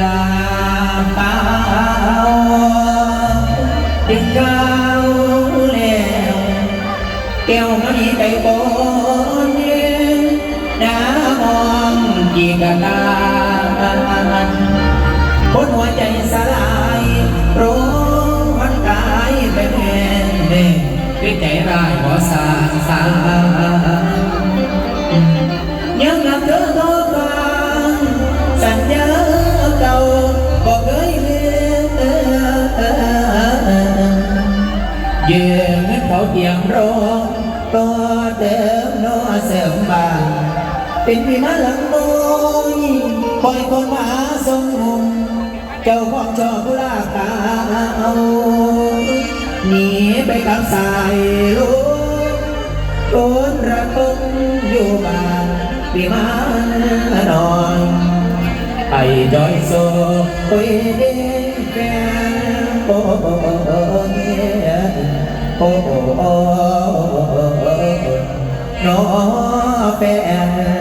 ลาปาวเด็กเก่าแล้วแก้วมณีใจบนเย็น้ำมองกีกะตาคนหัวใจสลายร้วันกายเป็นแน่เน่ด้วยใจร้ายสาสายังรักเธอเท่ากัน ยืมเงินเขาเตียงรอก็เดิมโนเสริมบางเป็นพี่มาหลังน้อยปล่อยคนมาสมมุมเจ้าของชอบลากตาเอาหนีไปกับสายลูกโดนระกงอยู่บ้านพี่มานอยไอ้จอยโซโอ้ย โอ้ยโอ้น้อ้โอ้น้อแฟน